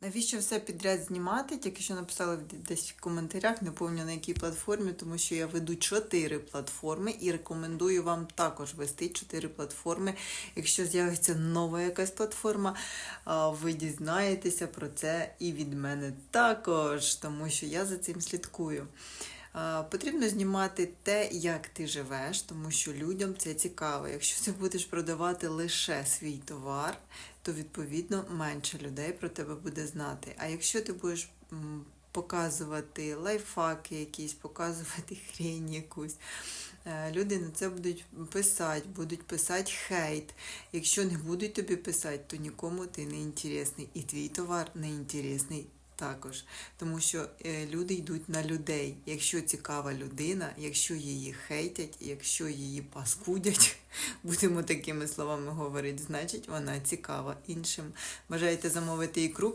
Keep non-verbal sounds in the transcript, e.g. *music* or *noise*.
Навіщо все підряд знімати? Тільки що написали десь в коментарях, не пам'ятаю на якій платформі, тому що я веду чотири платформи і рекомендую вам також вести чотири платформи. Якщо з'явиться нова якась платформа, ви дізнаєтеся про це і від мене також, тому що я за цим слідкую. Потрібно знімати те, як ти живеш, тому що людям це цікаво. Якщо ти будеш продавати лише свій товар, то відповідно менше людей про тебе буде знати. А якщо ти будеш показувати лайфхаки якісь, показувати *laughs* хрень якусь, е, люди на це будуть писати, будуть писати хейт. Якщо не будуть тобі писати, то нікому ти не інтересний. І твій товар не інтересний також. Тому що е, люди йдуть на людей. Якщо цікава людина, якщо її хейтять, якщо її паскудять, *laughs* будемо такими словами говорити, значить вона цікава іншим. Бажаєте замовити ікру.